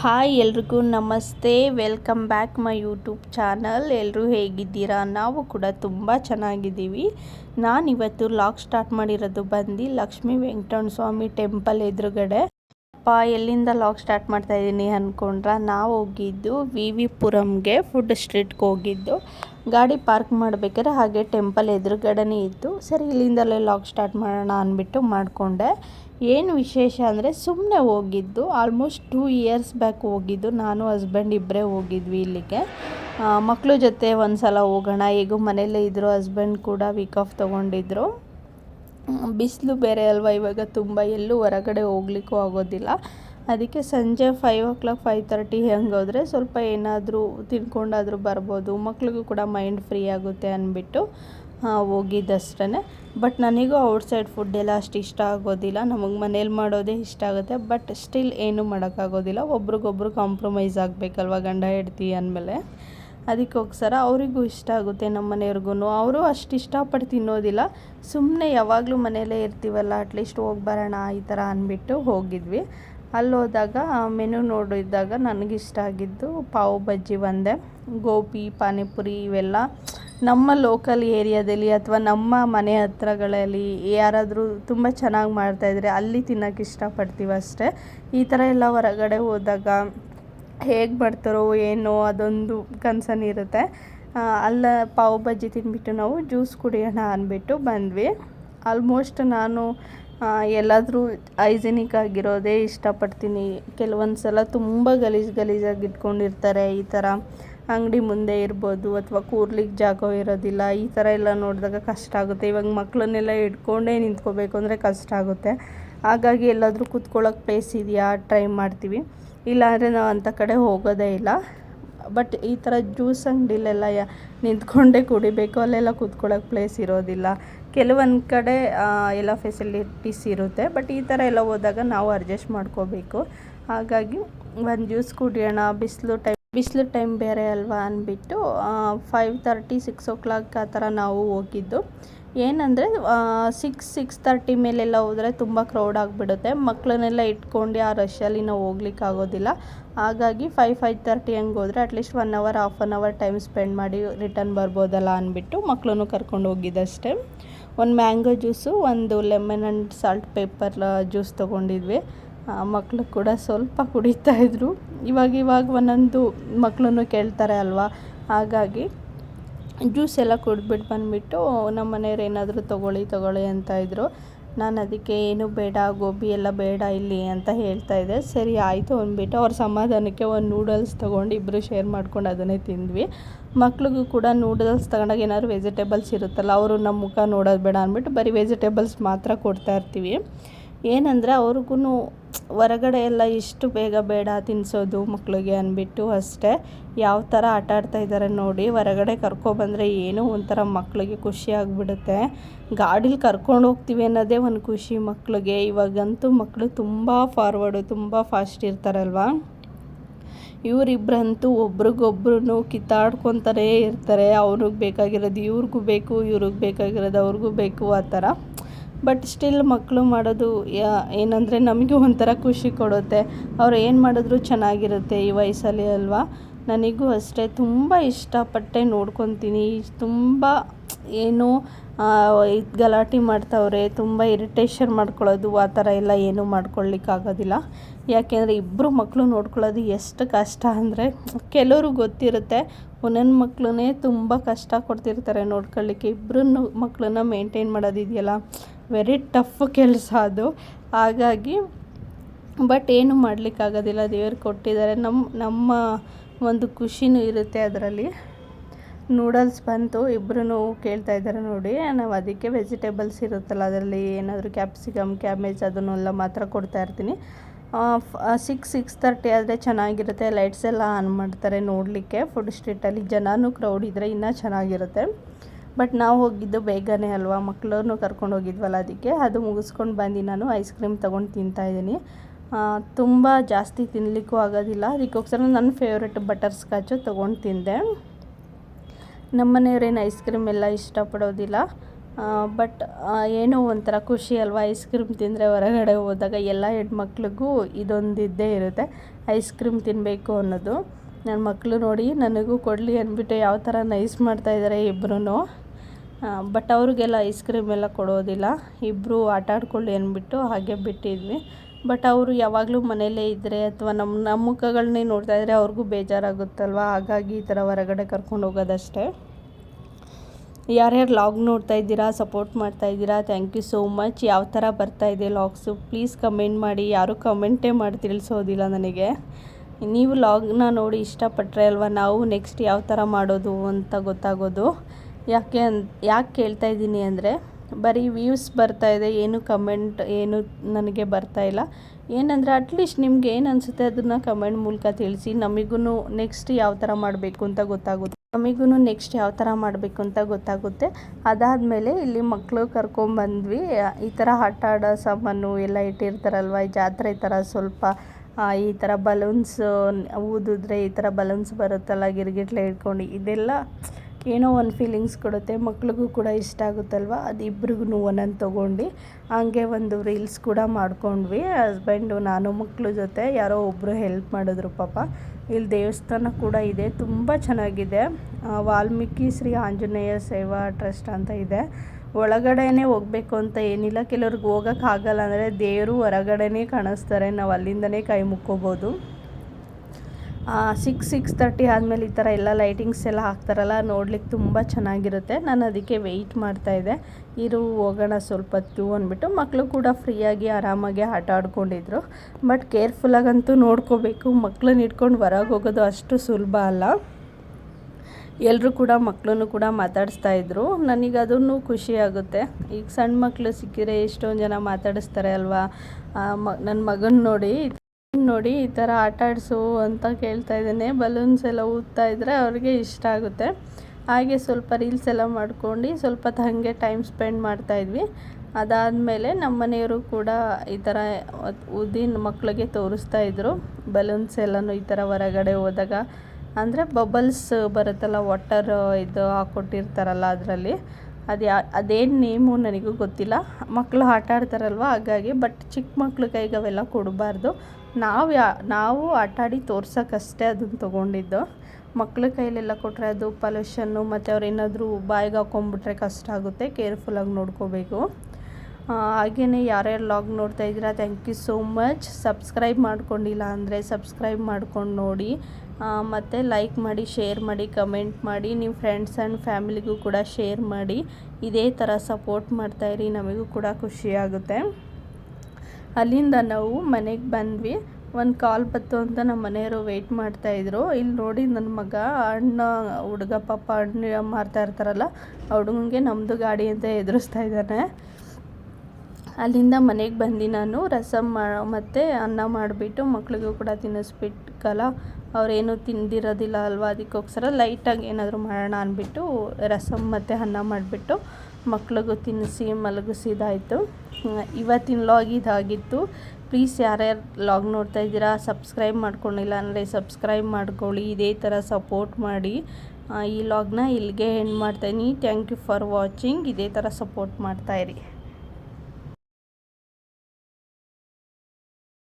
Hi ಎಲ್ರಿಗೂ ನಮಸ್ತೆ. Welcome back my YouTube channel ಎಲ್ಲರೂ ಹೇಗಿದ್ದೀರಾ? ನಾವು ಕೂಡ ತುಂಬ ಚೆನ್ನಾಗಿದ್ದೀವಿ. ನಾನಿವತ್ತು ಲಾಗ್ ಸ್ಟಾರ್ಟ್ ಮಾಡಿರೋದು ಬಂದು ಲಕ್ಷ್ಮೀ ವೆಂಕಟರಮಣ ಸ್ವಾಮಿ ಟೆಂಪಲ್ ಎದುರುಗಡೆ. ಅಪ್ಪ, ಎಲ್ಲಿಂದ ಲಾಗ್ ಸ್ಟಾರ್ಟ್ ಮಾಡ್ತಾ ಇದ್ದೀನಿ ಅಂದ್ಕೊಂಡ್ರ ನಾವು ಹೋಗಿದ್ದು ವಿ ವಿ ಪುರಂಗೆ ಫುಡ್ ಸ್ಟ್ರೀಟ್ಗೆ ಹೋಗಿದ್ದು. ಗಾಡಿ ಪಾರ್ಕ್ ಮಾಡಬೇಕಾದ್ರೆ ಹಾಗೆ ಟೆಂಪಲ್ ಎದುರುಗಡೆನೇ ಇತ್ತು. ಸರಿ, ಇಲ್ಲಿಂದಲೇ ಲಾಗ್ ಸ್ಟಾರ್ಟ್ ಮಾಡೋಣ ಅಂದ್ಬಿಟ್ಟು ಮಾಡಿಕೊಂಡೆ. ಏನು ವಿಶೇಷ ಅಂದರೆ ಸುಮ್ಮನೆ ಹೋಗಿದ್ದು ಆಲ್ಮೋಸ್ಟ್ ಟೂ ಇಯರ್ಸ್ ಬ್ಯಾಕ್ ಹೋಗಿದ್ದು. ನಾನು ಹಸ್ಬೆಂಡ್ ಇಬ್ಬರೇ ಹೋಗಿದ್ವಿ ಇಲ್ಲಿಗೆ. ಮಕ್ಕಳ ಜೊತೆ ಒಂದು ಸಲ ಹೋಗೋಣ. ಹೇಗೂ ಮನೆಯಲ್ಲೇ ಇದ್ದರು ಹಸ್ಬೆಂಡ್ ಕೂಡ ವೀಕ್ ಆಫ್ ತೊಗೊಂಡಿದ್ರು. ಬಿಸಿಲು ಬೇರೆ ಅಲ್ವಾ? ಇವಾಗ ತುಂಬ ಎಲ್ಲೂ ಹೊರಗಡೆ ಹೋಗ್ಲಿಕ್ಕೂ ಆಗೋದಿಲ್ಲ. ಅದಕ್ಕೆ ಸಂಜೆ five o'clock five thirty ಹೋದರೆ ಸ್ವಲ್ಪ ಏನಾದರೂ ತಿನ್ಕೊಂಡಾದರೂ ಬರ್ಬೋದು. ಮಕ್ಳಿಗೂ ಕೂಡ ಮೈಂಡ್ ಫ್ರೀ ಆಗುತ್ತೆ ಅಂದ್ಬಿಟ್ಟು. ಹೋಗಿದ್ದಷ್ಟೇ ಬಟ್ ನನಗೂ ಔಟ್ಸೈಡ್ ಫುಡ್ ಎಲ್ಲ ಅಷ್ಟು ಇಷ್ಟ ಆಗೋದಿಲ್ಲ. ನಮಗೆ ಮನೇಲಿ ಮಾಡೋದೇ ಇಷ್ಟ ಆಗುತ್ತೆ. ಬಟ್ ಸ್ಟಿಲ್ ಏನೂ ಮಾಡೋಕ್ಕಾಗೋದಿಲ್ಲ. ಒಬ್ರಿಗೊಬ್ರು ಕಾಂಪ್ರಮೈಸ್ ಆಗಬೇಕಲ್ವ ಗಂಡ ಹೆಂಡ್ತಿ ಅಂದಮೇಲೆ. ಅದಕ್ಕೋಸ್ಕರ ಅವರಿಗೂ ಇಷ್ಟ ಆಗುತ್ತೆ ನಮ್ಮ ಮನೆಯವ್ರಿಗೂ ಅವರು ಅಷ್ಟು ಇಷ್ಟಪಟ್ಟು ತಿನ್ನೋದಿಲ್ಲ. ಸುಮ್ಮನೆ ಯಾವಾಗಲೂ ಮನೆಯಲ್ಲೇ ಇರ್ತೀವಲ್ಲ ಅಟ್ಲೀಸ್ಟ್ ಹೋಗಿ ಬರೋಣ ಈ ಥರ ಅಂದ್ಬಿಟ್ಟು ಹೋಗಿದ್ವಿ. ಅಲ್ಲಿ ಹೋದಾಗ ಮೆನು ನೋಡಿದಾಗ ನನಗಿಷ್ಟ ಆಗಿದ್ದು ಪಾವ್ ಬಜ್ಜಿ ಒಂದೇ, ಗೋಬಿ, ಪಾನಿಪುರಿ ಇವೆಲ್ಲ. ನಮ್ಮ ಲೋಕಲ್ ಏರಿಯಾದಲ್ಲಿ ಅಥವಾ ನಮ್ಮ ಮನೆ ಹತ್ರಗಳಲ್ಲಿ ಯಾರಾದರೂ ತುಂಬ ಚೆನ್ನಾಗಿ ಮಾಡ್ತಾಯಿದ್ರೆ ಅಲ್ಲಿ ತಿನ್ನೋಕೆ ಇಷ್ಟಪಡ್ತೀವಿ ಅಷ್ಟೇ. ಈ ಥರ ಎಲ್ಲ ಹೊರಗಡೆ ಹೋದಾಗ ಹೇಗೆ ಮಾಡ್ತಾರೋ ಏನೋ ಅದೊಂದು ಕನ್ಸನ್ ಇರುತ್ತೆ. ಅಲ್ಲ ಪಾವ್ ಬಜ್ಜಿ ತಿನ್ಬಿಟ್ಟು ನಾವು ಜ್ಯೂಸ್ ಕುಡಿಯೋಣ ಅಂದ್ಬಿಟ್ಟು ಬಂದ್ವಿ. ಆಲ್ಮೋಸ್ಟ್ ನಾನು ಎಲ್ಲಾದರೂ ಹೈಜಿನಿಕ್ ಆಗಿರೋದೇ ಇಷ್ಟಪಡ್ತೀನಿ. ಕೆಲವೊಂದು ಸಲ ತುಂಬ ಗಲೀಜು ಗಲೀಜಾಗಿ ಇಟ್ಕೊಂಡಿರ್ತಾರೆ ಈ ಥರ ಅಂಗಡಿ ಮುಂದೆ ಇರ್ಬೋದು ಅಥವಾ ಕೂರ್ಲಿಕ್ಕೆ ಜಾಗ ಇರೋದಿಲ್ಲ, ಈ ಥರ ಎಲ್ಲ ನೋಡಿದಾಗ ಕಷ್ಟ ಆಗುತ್ತೆ. ಇವಾಗ ಮಕ್ಕಳನ್ನೆಲ್ಲ ಇಟ್ಕೊಂಡೇ ನಿಂತ್ಕೋಬೇಕು ಅಂದರೆ ಕಷ್ಟ ಆಗುತ್ತೆ. ಹಾಗಾಗಿ ಎಲ್ಲಾದರೂ ಕೂತ್ಕೊಳ್ಳೋಕೆ ಪ್ಲೇಸ್ ಇದೆಯಾ? ಟ್ರೈ ಮಾಡ್ತೀವಿ. ಇಲ್ಲಾಂದರೆ ನಾವು ಅಂಥ ಕಡೆ ಹೋಗೋದೇ ಇಲ್ಲ. ಬಟ್ ಈ ಥರ ಜ್ಯೂಸ್ ಅಂಗಡಿಲೆಲ್ಲ ಯಾ, ನಿಂತ್ಕೊಂಡೇ ಕುಡಿಬೇಕು. ಅಲ್ಲೆಲ್ಲ ಕೂತ್ಕೊಳ್ಳೋಕೆ ಪ್ಲೇಸ್ ಇರೋದಿಲ್ಲ. ಕೆಲವೊಂದು ಕಡೆ ಎಲ್ಲ ಫೆಸಿಲಿಟೀಸ್ ಇರುತ್ತೆ. ಬಟ್ ಈ ಥರ ಎಲ್ಲ ಹೋದಾಗ ನಾವು ಅಡ್ಜಸ್ಟ್ ಮಾಡ್ಕೋಬೇಕು. ಹಾಗಾಗಿ ಒಂದು ಜ್ಯೂಸ್ ಕುಡಿಯೋಣ, ಬಿಸಿಲು ಟೈಮ್ ಬಿಸಿಲು ಟೈಮ್ ಬೇರೆ ಅಲ್ವಾ ಅಂದ್ಬಿಟ್ಟು five thirty six o'clock ಆ ಥರ ನಾವು ಹೋಗಿದ್ದು. ಏನಂದರೆ ಸಿಕ್ಸ್ ಸಿಕ್ಸ್ ತರ್ಟಿ ಮೇಲೆಲ್ಲ ಹೋದರೆ ತುಂಬ ಕ್ರೌಡ್ ಆಗಿಬಿಡುತ್ತೆ. ಮಕ್ಕಳನ್ನೆಲ್ಲ ಇಟ್ಕೊಂಡು ಆ ರಶಲ್ಲಿ ನಾವು ಹೋಗ್ಲಿಕ್ಕೆ ಆಗೋದಿಲ್ಲ. ಹಾಗಾಗಿ ಫೈವ್ ಫೈವ್ ತರ್ಟಿ ಹಂಗೆ ಹೋದರೆ at least one hour half an hour time spend ಮಾಡಿ ರಿಟರ್ನ್ ಬರ್ಬೋದಲ್ಲ ಅಂದ್ಬಿಟ್ಟು ಮಕ್ಕಳನ್ನು ಕರ್ಕೊಂಡು ಹೋಗಿದ್ದಷ್ಟೇ. ಒಂದು ಮ್ಯಾಂಗೋ ಜ್ಯೂಸು ಒಂದು lemon and salt pepper juice ತೊಗೊಂಡಿದ್ವಿ. ಮಕ್ಕಳು ಕೂಡ ಸ್ವಲ್ಪ ಕುಡಿತಾಯಿದ್ರು ಇವಾಗ ಇವಾಗ ಒಂದೊಂದು ಮಕ್ಕಳನ್ನು ಕೇಳ್ತಾರೆ ಅಲ್ವಾ? ಹಾಗಾಗಿ ಜ್ಯೂಸ್ ಎಲ್ಲ ಕುಡಿದ್ಬಿಟ್ಟು ಬಂದುಬಿಟ್ಟು ನಮ್ಮ ಮನೆಯವ್ರು ಏನಾದರೂ ತೊಗೊಳ್ಳಿ ತೊಗೊಳ್ಳಿ ಅಂತ ಇದ್ದರು ನಾನು ಅದಕ್ಕೆ ಏನು ಬೇಡ, ಗೋಬಿ ಎಲ್ಲ ಬೇಡ ಇಲ್ಲಿ ಅಂತ ಹೇಳ್ತಾ ಇದ್ದೆ. ಸರಿ, ಆಯಿತು ಅಂದ್ಬಿಟ್ಟು ಅವ್ರ ಸಮಾಧಾನಕ್ಕೆ ಒಂದು ನೂಡಲ್ಸ್ ತೊಗೊಂಡು ಇಬ್ಬರು ಶೇರ್ ಮಾಡ್ಕೊಂಡು ಅದನ್ನೇ ತಿಂದ್ವಿ. ಮಕ್ಳಿಗೂ ಕೂಡ ನೂಡಲ್ಸ್ ತಗೊಂಡಾಗ ಏನಾದ್ರು ವೆಜಿಟೇಬಲ್ಸ್ ಇರುತ್ತಲ್ಲ, ಅವರು ನಮ್ಮ ಮುಖ ನೋಡೋದು ಬೇಡ ಅಂದ್ಬಿಟ್ಟು ಬರೀ ವೆಜಿಟೇಬಲ್ಸ್ ಮಾತ್ರ ಕೊಡ್ತಾ ಇರ್ತೀವಿ. ಏನಂದರೆ ಅವ್ರಿಗೂ ಹೊರಗಡೆ ಎಲ್ಲ ಇಷ್ಟು ಬೇಗ ಬೇಡ ತಿನ್ನಿಸೋದು ಮಕ್ಕಳಿಗೆ ಅಂದ್ಬಿಟ್ಟು ಅಷ್ಟೇ. ಯಾವ ಥರ ಆಟ ಆಡ್ತಾ ಇದ್ದಾರೆ ನೋಡಿ. ಹೊರಗಡೆ ಕರ್ಕೊಬಂದರೆ ಏನೋ ಒಂಥರ ಮಕ್ಕಳಿಗೆ ಖುಷಿ ಆಗಿಬಿಡುತ್ತೆ. ಗಾಡೀಲಿ ಕರ್ಕೊಂಡು ಹೋಗ್ತೀವಿ ಅನ್ನೋದೇ ಒಂದು ಖುಷಿ ಮಕ್ಕಳಿಗೆ ಇವಾಗಂತೂ ಮಕ್ಕಳು ತುಂಬ ಫಾರ್ವರ್ಡು ತುಂಬ ಫಾಸ್ಟ್ ಇರ್ತಾರಲ್ವ? ಇವರಿಬ್ಬರಂತೂ ಒಬ್ರಿಗೊಬ್ರು ಕಿತ್ತಾಡ್ಕೊತಾರೇ ಇರ್ತಾರೆ. ಅವ್ರಿಗೆ ಬೇಕಾಗಿರೋದು ಇವ್ರಿಗೂ ಬೇಕು, ಇವ್ರಿಗೆ ಬೇಕಾಗಿರೋದು ಅವ್ರಿಗೂ ಬೇಕು ಆ ಥರ ಬಟ್ ಸ್ಟಿಲ್ ಮಕ್ಕಳು ಮಾಡೋದು ಏನಂದರೆ ನಮಗೂ ಒಂಥರ ಖುಷಿ ಕೊಡುತ್ತೆ. ಅವ್ರು ಏನು ಮಾಡಿದ್ರು ಚೆನ್ನಾಗಿರುತ್ತೆ ಈ ವಯಸ್ಸಲ್ಲಿ ಅಲ್ವಾ? ನನಗೂ ಅಷ್ಟೇ. ತುಂಬ ಇಷ್ಟಪಟ್ಟೆ ನೋಡ್ಕೊತೀನಿ. ತುಂಬ ಏನು ಗಲಾಟೆ ಮಾಡ್ತವ್ರೆ, ತುಂಬ ಇರಿಟೇಷನ್ ಮಾಡ್ಕೊಳ್ಳೋದು, ಆ ಥರ ಎಲ್ಲ ಏನೂ ಮಾಡ್ಕೊಳ್ಳಿಕ್ಕಾಗೋದಿಲ್ಲ ಯಾಕೆಂದರೆ ಇಬ್ಬರು ಮಕ್ಕಳು ನೋಡ್ಕೊಳ್ಳೋದು ಎಷ್ಟು ಕಷ್ಟ ಅಂದರೆ, ಕೆಲವರು ಗೊತ್ತಿರುತ್ತೆ, ಒಂದೊಂದು ಮಕ್ಕಳನ್ನೇ ತುಂಬ ಕಷ್ಟ ಕೊಡ್ತಿರ್ತಾರೆ ನೋಡ್ಕೊಳ್ಳಿಕ್ಕೆ. ಇಬ್ಬರನ್ನು ಮಕ್ಕಳನ್ನ ಮೇಂಟೈನ್ ಮಾಡೋದಿದೆಯಲ್ಲ. ವೆರಿ ಟಫ್ ಕೆಲಸ ಅದು. ಹಾಗಾಗಿ ಬಟ್ ಏನು ಮಾಡಲಿಕ್ಕಾಗೋದಿಲ್ಲ ದೇವರು ಕೊಟ್ಟಿದ್ದಾರೆ. ನಮ್ಮ ನಮ್ಮ ಒಂದು ಖುಷಿನೂ ಇರುತ್ತೆ ಅದರಲ್ಲಿ. ನೂಡಲ್ಸ್ ಬಂತು. ಇಬ್ಬರೂ ಕೇಳ್ತಾ ಇದ್ದಾರೆ ನೋಡಿ. ನಾವು ಅದಕ್ಕೆ ವೆಜಿಟೇಬಲ್ಸ್ ಇರುತ್ತಲ್ಲ, ಅದರಲ್ಲಿ ಏನಾದರೂ ಕ್ಯಾಪ್ಸಿಕಮ್ ಕ್ಯಾಬೇಜ್ ಅದನ್ನೆಲ್ಲ ಮಾತ್ರ ಕೊಡ್ತಾ ಇರ್ತೀನಿ. ಸಿಕ್ಸ್ ಸಿಕ್ಸ್ ತರ್ಟಿ ಆದರೆ ಚೆನ್ನಾಗಿರುತ್ತೆ. ಲೈಟ್ಸ್ ಎಲ್ಲ ಆನ್ ಮಾಡ್ತಾರೆ ನೋಡಲಿಕ್ಕೆ. ಫುಡ್ ಸ್ಟ್ರೀಟಲ್ಲಿ ಜನನೂ ಕ್ರೌಡ್ ಇದ್ದರೆ ಇನ್ನೂ ಚೆನ್ನಾಗಿರುತ್ತೆ. ಬಟ್ ನಾವು ಹೋಗಿದ್ದು ಬೇಗನೆ ಅಲ್ವಾ? ಮಕ್ಕಳನ್ನು ಕರ್ಕೊಂಡು ಹೋಗಿದ್ವಲ್ಲ ಅದಕ್ಕೆ. ಅದು ಮುಗಿಸ್ಕೊಂಡು ಬಂದು ನಾನು ಐಸ್ ಕ್ರೀಮ್ ತೊಗೊಂಡು ತಿಂತಾಯಿದ್ದೀನಿ ತುಂಬ ಜಾಸ್ತಿ ತಿನ್ನಲಿಕ್ಕೂ ಆಗೋದಿಲ್ಲ. ಅದಕ್ಕೋಸ್ಕರ ನನ್ನ ಫೇವ್ರೆಟ್ ಬಟರ್ ಸ್ಕಾಚು ತೊಗೊಂಡು ತಿಂದೆ. ನಮ್ಮ ಮನೆಯವ್ರೇನು ಐಸ್ ಕ್ರೀಮ್ ಎಲ್ಲ ಇಷ್ಟಪಡೋದಿಲ್ಲ. ಬಟ್ ಏನೋ ಒಂಥರ ಖುಷಿ ಅಲ್ವಾ? ಐಸ್ ಕ್ರೀಮ್ ತಿಂದರೆ ಹೊರಗಡೆ ಹೋದಾಗ ಎಲ್ಲ ಹೆಣ್ಮಕ್ಳಿಗೂ ಇದೊಂದು ಇದ್ದೇ ಇರುತ್ತೆ. ಐಸ್ ಕ್ರೀಮ್ ತಿನ್ನಬೇಕು ಅನ್ನೋದು. ನನ್ನ ಮಕ್ಕಳು ನೋಡಿ ನನಗೂ ಕೊಡಲಿ ಅಂದ್ಬಿಟ್ಟು ಯಾವ ಥರ ನೈಸ್ ಮಾಡ್ತಾಯಿದ್ದಾರೆ ಇಬ್ಬರೂ ಬಟ್ ಅವ್ರಿಗೆಲ್ಲ ಐಸ್ ಕ್ರೀಮ್ ಎಲ್ಲ ಕೊಡೋದಿಲ್ಲ. ಇಬ್ಬರು ಆಟ ಆಡ್ಕೊಳ್ಳಿ ಅಂದ್ಬಿಟ್ಟು ಹಾಗೆ ಬಿಟ್ಟಿದ್ವಿ. ಬಟ್ ಅವರು ಯಾವಾಗಲೂ ಮನೆಯಲ್ಲೇ ಇದ್ದರೆ ಅಥವಾ ನಮ್ಮ ನಮ್ಮ ಮುಖಗಳನ್ನೇ ನೋಡ್ತಾ ಇದ್ದರೆ ಅವ್ರಿಗೂ ಬೇಜಾರಾಗುತ್ತಲ್ವ? ಹಾಗಾಗಿ ಈ ಥರ ಹೊರಗಡೆ ಕರ್ಕೊಂಡು ಹೋಗೋದಷ್ಟೇ. ಯಾರ್ಯಾರು ಲಾಗ್ ನೋಡ್ತಾ ಇದ್ದೀರಾ ಸಪೋರ್ಟ್ ಮಾಡ್ತಾ ಇದ್ದೀರಾ ಥ್ಯಾಂಕ್ ಯು ಸೋ ಮಚ್ ಯಾವ ಥರ ಬರ್ತಾ ಇದೆ ಲಾಗ್ಸು ಪ್ಲೀಸ್ ಕಮೆಂಟ್ ಮಾಡಿ. ಯಾರೂ ಕಮೆಂಟೇ ಮಾಡಿ ತಿಳಿಸೋದಿಲ್ಲ ನನಗೆ. ನೀವು ಲಾಗ್ನ ನೋಡಿ ಇಷ್ಟಪಟ್ಟರೆ ಅಲ್ವಾ ನಾವು ನೆಕ್ಸ್ಟ್ ಯಾವ ಥರ ಮಾಡೋದು ಅಂತ ಗೊತ್ತಾಗೋದು. ಯಾಕೆ ಅನ್, ಯಾಕೆ ಕೇಳ್ತಾ ಇದ್ದೀನಿ ಅಂದರೆ, ಬರೀ ವ್ಯೂಸ್ ಬರ್ತಾ ಇದೆ, ಏನು ಕಮೆಂಟ್ ಏನು ನನಗೆ ಬರ್ತಾ ಇಲ್ಲ. ಏನಂದರೆ ಅಟ್ಲೀಸ್ಟ್ ನಿಮ್ಗೆ ಏನು ಅನಿಸುತ್ತೆ ಅದನ್ನು ಕಮೆಂಟ್ ಮೂಲಕ ತಿಳಿಸಿ. ನಮಗೂ ನೆಕ್ಸ್ಟ್ ಯಾವ ಥರ ಮಾಡಬೇಕು ಅಂತ ಗೊತ್ತಾಗುತ್ತೆ. ನಮಗೂ ನೆಕ್ಸ್ಟ್ ಯಾವ ಥರ ಮಾಡಬೇಕು ಅಂತ ಗೊತ್ತಾಗುತ್ತೆ. ಅದಾದಮೇಲೆ ಇಲ್ಲಿ ಮಕ್ಕಳು ಕರ್ಕೊಂಬಂದ್ವಿ. ಈ ಥರ ಆಟ ಆಡೋ ಸಾಮಾನು ಎಲ್ಲ ಇಟ್ಟಿರ್ತಾರಲ್ವ, ಈ ಜಾತ್ರೆ ಥರ ಸ್ವಲ್ಪ ಈ ಥರ ಬಲೂನ್ಸ್ ಊದಿದ್ರೆ ಈ ಥರ ಬಲೂನ್ಸ್ ಬರುತ್ತಲ್ಲ, ಗಿರ್ಗಿಟ್ಲೆ ಇಟ್ಕೊಂಡು. ಇದೆಲ್ಲ ಏನೋ ಒಂದು ಫೀಲಿಂಗ್ಸ್ ಕೊಡುತ್ತೆ, ಮಕ್ಳಿಗೂ ಕೂಡ ಇಷ್ಟ ಆಗುತ್ತಲ್ವ? ಅದು ಇಬ್ರಿಗೂ ಒಂದೊಂದು ತೊಗೊಂಡು, ಹಂಗೆ ಒಂದು ರೀಲ್ಸ್ ಕೂಡ ಮಾಡ್ಕೊಂಡ್ವಿ. ಹಸ್ಬೆಂಡು ನಾನು ಮಕ್ಕಳು ಜೊತೆ ಯಾರೋ ಒಬ್ಬರು ಹೆಲ್ಪ್ ಮಾಡಿದ್ರು ಪಾಪ. ಇಲ್ಲಿ ದೇವಸ್ಥಾನ ಕೂಡ ಇದೆ, ತುಂಬ ಚೆನ್ನಾಗಿದೆ. ವಾಲ್ಮೀಕಿ ಶ್ರೀ ಆಂಜನೇಯ ಸೇವಾ ಟ್ರಸ್ಟ್ ಅಂತ ಇದೆ. ಒಳಗಡೆನೇ ಹೋಗಬೇಕು ಅಂತ ಏನಿಲ್ಲ. ಕೆಲವ್ರಿಗೆ ಹೋಗೋಕ್ಕಾಗಲ್ಲ ಅಂದರೆ ದೇವರು ಹೊರಗಡೆನೇ ಕಾಣಿಸ್ತಾರೆ. ನಾವು ಅಲ್ಲಿಂದನೇ ಕೈ ಮುಕ್ಕೋಬೋದು. ಸಿಕ್ಸ್ ಸಿಕ್ಸ್ ತರ್ಟಿ ಆದಮೇಲೆ ಈ ಥರ ಎಲ್ಲ ಲೈಟಿಂಗ್ಸ್ ಎಲ್ಲ ಹಾಕ್ತಾರಲ್ಲ, ನೋಡ್ಲಿಕ್ಕೆ ತುಂಬ ಚೆನ್ನಾಗಿರುತ್ತೆ. ನಾನು ಅದಕ್ಕೆ ವೆಯ್ಟ್ ಮಾಡ್ತಾಯಿದ್ದೆ ಇರು, ಹೋಗೋಣ ಸ್ವಲ್ಪ ಹೊತ್ತು ಅಂದ್ಬಿಟ್ಟು ಮಕ್ಕಳು ಕೂಡ ಫ್ರೀಯಾಗಿ ಆರಾಮಾಗಿ ಆಟ ಆಡ್ಕೊಂಡಿದ್ರು. ಬಟ್ ಕೇರ್ಫುಲ್ಲಾಗಂತೂ ನೋಡ್ಕೋಬೇಕು. ಮಕ್ಕಳನ್ನ ಇಟ್ಕೊಂಡು ಹೊರಗೆ ಹೋಗೋದು ಅಷ್ಟು ಸುಲಭ ಅಲ್ಲ. ಎಲ್ಲರೂ ಕೂಡ ಮಕ್ಕಳನ್ನು ಕೂಡ ಮಾತಾಡಿಸ್ತಾ ಇದ್ರು. ನನಗೆ ಅದನ್ನು ಖುಷಿ ಆಗುತ್ತೆ. ಈಗ ಸಣ್ಣ ಮಕ್ಕಳು ಸಿಕ್ಕಿದ್ರೆ ಎಷ್ಟೊಂದು ಜನ ಮಾತಾಡಿಸ್ತಾರೆ ಅಲ್ವಾ? ಮ ನನ್ನ ಮಗನ ನೋಡಿ. ನೋಡಿ ಈ ಥರ ಆಟ ಆಡಿಸು ಅಂತ ಕೇಳ್ತಾ ಇದ್ದೇನೆ. ಬಲೂನ್ಸ್ ಎಲ್ಲ ಊದ್ತಾ ಇದ್ದರೆ ಅವ್ರಿಗೆ ಇಷ್ಟ ಆಗುತ್ತೆ. ಹಾಗೆ ಸ್ವಲ್ಪ ರೀಲ್ಸ್ ಎಲ್ಲ ಮಾಡ್ಕೊಂಡು ಸ್ವಲ್ಪ ಹಾಗೆ ಟೈಮ್ ಸ್ಪೆಂಡ್ ಮಾಡ್ತಾಯಿದ್ವಿ ಅದಾದಮೇಲೆ ನಮ್ಮ ಮನೆಯವರು ಕೂಡ ಈ ಥರ ಉದ್ದಿನ ಮಕ್ಕಳಿಗೆ ತೋರಿಸ್ತಾ ಇದ್ದರು ಬಲೂನ್ಸ್ ಎಲ್ಲನೂ ಈ ಥರ ಹೊರಗಡೆ ಹೋದಾಗ. ಅಂದರೆ ಬಬಲ್ಸ್ ಬರುತ್ತಲ್ಲ ವಾಟರ್ ಇದು ಹಾಕ್ಕೊಟ್ಟಿರ್ತಾರಲ್ಲ ಅದರಲ್ಲಿ. ಅದು ಯಾ, ಅದೇನು ನೇಮು ನನಗೂ ಗೊತ್ತಿಲ್ಲ. ಮಕ್ಕಳು ಆಟ ಆಡ್ತಾರಲ್ವ, ಹಾಗಾಗಿ ಬಟ್ ಚಿಕ್ಕ ಮಕ್ಳು ಕೈಗೆ ಅವೆಲ್ಲ ಕೊಡಬಾರ್ದು. ನಾವು ಯಾ, ನಾವು ಆಟಾಡಿ ತೋರ್ಸೋಕ್ಕಷ್ಟೇ ಅದನ್ನು ತೊಗೊಂಡಿದ್ದು. ಮಕ್ಳ ಕೈಲೆಲ್ಲ ಕೊಟ್ಟರೆ ಅದು ಪಲ್ಯೂಷನ್ನು ಮತ್ತು ಅವ್ರು ಏನಾದರೂ ಬಾಯಿಗೆ ಹಾಕೊಂಬಿಟ್ರೆ ಕಷ್ಟ ಆಗುತ್ತೆ ಕೇರ್ಫುಲ್ಲಾಗಿ ನೋಡ್ಕೋಬೇಕು. ಹಾಗೆಯೇ ಯಾರ್ಯಾರು ಲಾಗ್ ನೋಡ್ತಾ ಇದ್ದೀರಾ, thank you so much. Subscribe ಮಾಡ್ಕೊಂಡಿಲ್ಲ ಅಂದರೆ ಸಬ್ಸ್ಕ್ರೈಬ್ ಮಾಡ್ಕೊಂಡು ನೋಡಿ. ಮತ್ತು ಲೈಕ್ ಮಾಡಿ, ಶೇರ್ ಮಾಡಿ, ಕಮೆಂಟ್ ಮಾಡಿ ನಿಮ್ಮ ಫ್ರೆಂಡ್ಸ್ ಆ್ಯಂಡ್ ಫ್ಯಾಮಿಲಿಗೂ ಕೂಡ ಶೇರ್ ಮಾಡಿ. ಇದೇ ಥರ ಸಪೋರ್ಟ್ ಮಾಡ್ತಾಯಿರಿ ನಮಗೂ ಕೂಡ ಖುಷಿಯಾಗುತ್ತೆ ಅಲ್ಲಿಂದ ನಾವು ಮನೆಗೆ ಬಂದ್ವಿ. ಒಂದು ಕಾಲ್ ಬತ್ತು ಅಂತ ನಮ್ಮ ಮನೆಯವರು ವೆಯ್ಟ್ ಮಾಡ್ತಾಯಿದ್ರು ಇಲ್ಲಿ ನೋಡಿ ನನ್ನ ಮಗ, ಅಣ್ಣ, ಹುಡುಗ, ಪಾಪ ಅಣ್ಣ ಮಾರ್ತಾ ಇರ್ತಾರಲ್ಲ ಹುಡುಗನಿಗೆ ನಮ್ಮದು ಗಾಡಿ ಅಂತ ಎದುರಿಸ್ತಾ ಇದ್ದಾನೆ. ಅಲ್ಲಿಂದ ಮನೆಗೆ ಬಂದು ನಾನು. ರಸಮ್ ಮಾ, ಮತ್ತು ಅನ್ನ ಮಾಡಿಬಿಟ್ಟು ಮಕ್ಳಿಗೂ ಕೂಡ ತಿನ್ನಿಸ್ಬಿಟ್ಕಲ್ಲ. ಅವರೇನು ತಿಂದಿರೋದಿಲ್ಲ ಅಲ್ವಾ, ಅದಕ್ಕೋಸ್ಕರ ಲೈಟಾಗಿ ಏನಾದರೂ ಮಾಡೋಣ ಅಂದ್ಬಿಟ್ಟು ರಸಮ್ ಮತ್ತು ಅನ್ನ ಮಾಡಿಬಿಟ್ಟು ಮಕ್ಳಿಗೂ ತಿನ್ನಿಸಿ ಮಲಗಿಸಿದಾಯಿತು. ಇವತ್ತಿನ ಲಾಗ್ ಇದಾಗಿತ್ತು. ಪ್ಲೀಸ್ ಯಾರ್ಯಾರು ಲಾಗ್ ನೋಡ್ತಾ ಇದ್ದೀರಾ ಸಬ್ಸ್ಕ್ರೈಬ್ ಮಾಡ್ಕೊಂಡಿಲ್ಲ ಅಂದರೆ ಸಬ್ಸ್ಕ್ರೈಬ್ ಮಾಡ್ಕೊಳ್ಳಿ, ಇದೇ ಥರ ಸಪೋರ್ಟ್ ಮಾಡಿ. ಈ ಲಾಗ್ನ ಇಲ್ಲಿಗೆ ಎಂಡ್ ಮಾಡ್ತೀನಿ ಥ್ಯಾಂಕ್ ಯು ಫಾರ್ ವಾಚಿಂಗ್ ಇದೇ ಥರ ಸಪೋರ್ಟ್ ಮಾಡ್ತಾಯಿರಿ